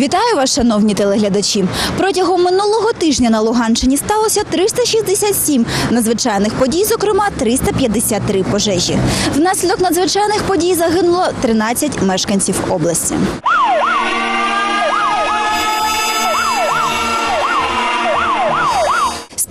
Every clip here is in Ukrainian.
Вітаю вас, шановні телеглядачі. Протягом минулого тижня на Луганщині сталося 367 надзвичайних подій, зокрема 353 пожежі. Внаслідок надзвичайних подій загинуло 13 мешканців області.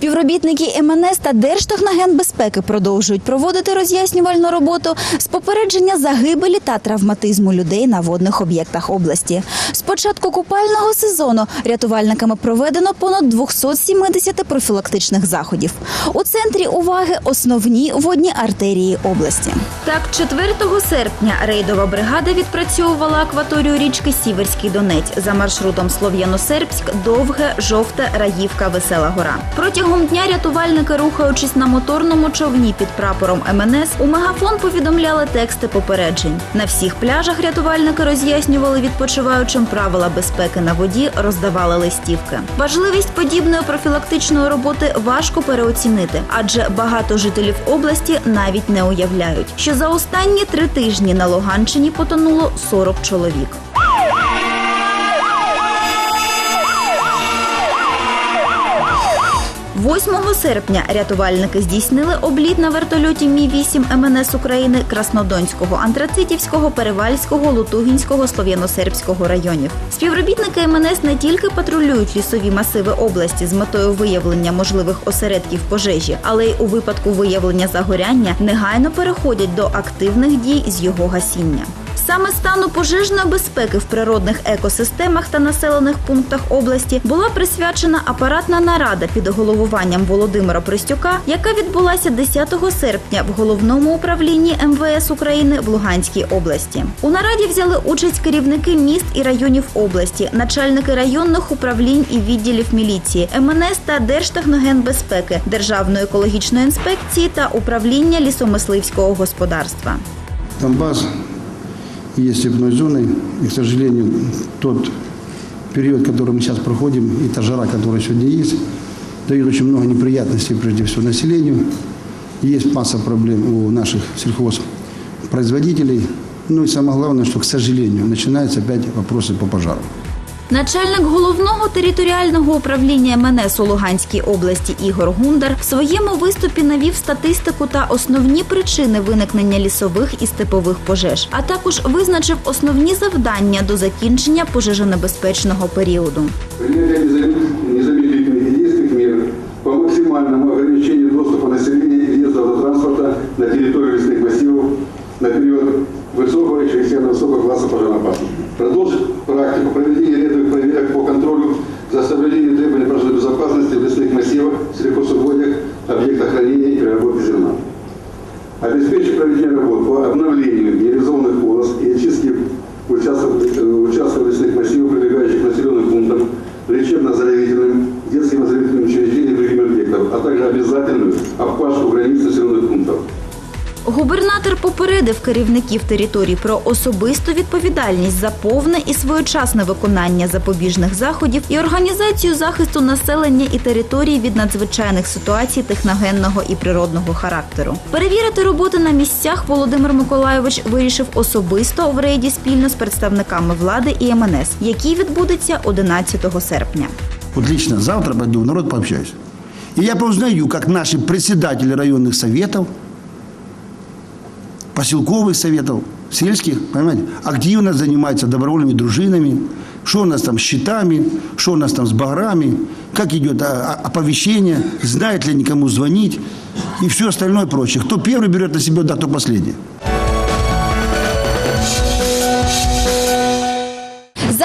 Співробітники МНС та Держтехногенбезпеки продовжують проводити роз'яснювальну роботу з попередження загибелі та травматизму людей на водних об'єктах області. З початку купального сезону рятувальниками проведено понад 270 профілактичних заходів. У центрі уваги основні водні артерії області. Так, 4 серпня рейдова бригада відпрацьовувала акваторію річки Сіверський Донець за маршрутом Слов'яно-Сербськ, Довге, Жовте, Раївка, Весела Гора. Протягом дня рятувальники, рухаючись на моторному човні під прапором МНС, у мегафон повідомляли тексти попереджень. На всіх пляжах рятувальники роз'яснювали відпочиваючим правила безпеки на воді, роздавали листівки. Важливість подібної профілактичної роботи важко переоцінити, адже багато жителів області навіть не уявляють, що за останні три тижні на Луганщині потонуло 40 чоловік. – 8 серпня рятувальники здійснили обліт на вертольоті Мі-8 МНС України Краснодонського, Антрацитівського, Перевальського, Лутугінського, Слов'яно-Сербського районів. Співробітники МНС не тільки патрулюють лісові масиви області з метою виявлення можливих осередків пожежі, але й у випадку виявлення загоряння негайно переходять до активних дій з його гасіння. Саме стану пожежної безпеки в природних екосистемах та населених пунктах області була присвячена апаратна нарада під головуванням Володимира Пристюка, яка відбулася 10 серпня в головному управлінні МВС України в Луганській області. У нараді взяли участь керівники міст і районів області, начальники районних управлінь і відділів міліції, МНС та Держтехногенбезпеки, Державної екологічної інспекції та управління лісомисливського господарства. Донбасс есть степной зоной, и, к сожалению, тот период, который мы сейчас проходим, и та жара, которая сегодня есть, дает очень много неприятностей, прежде всего, населению. Есть масса проблем у наших сельхозпроизводителей. Ну и самое главное, что, к сожалению, начинаются опять вопросы по пожарам. Начальник головного територіального управління МНС у Луганській області Ігор Гундар в своєму виступі навів статистику та основні причини виникнення лісових і степових пожеж, а також визначив основні завдання до закінчення пожежонебезпечного періоду. Обязательную обхватку границ населенных пунктов. Губернатор попередив керівників територій про особисту відповідальність за повне і своєчасне виконання запобіжних заходів і організацію захисту населення і територій від надзвичайних ситуацій техногенного і природного характеру. Перевірити роботи на місцях Володимир Миколайович вирішив особисто в рейді спільно з представниками влади і МНС, який відбудеться 11 серпня. Вот лично завтра пойду в народ пообщаюсь. И я поузнаю, как наши председатели районных советов, поселковых советов, сельских, понимаете, активно занимаются добровольными дружинами, что у нас там с щитами, что у нас там с баграми, как идет а, а, оповещение, знает ли никому звонить и все остальное прочее. Кто первый берет на себя, да, кто последний.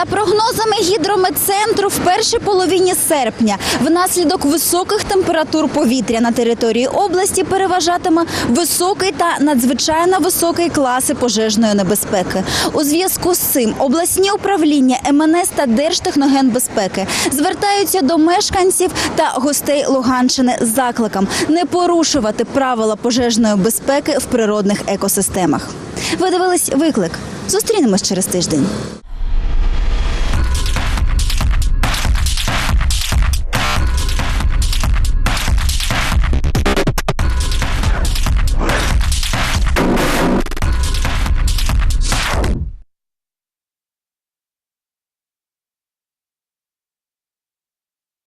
За прогнозами гідрометцентру, в першій половині серпня внаслідок високих температур повітря на території області переважатиме високий та надзвичайно високий класи пожежної небезпеки. У зв'язку з цим обласні управління МНС та Держтехногенбезпеки звертаються до мешканців та гостей Луганщини з закликом не порушувати правила пожежної безпеки в природних екосистемах. Ви дивились виклик. Зустрінемось через тиждень.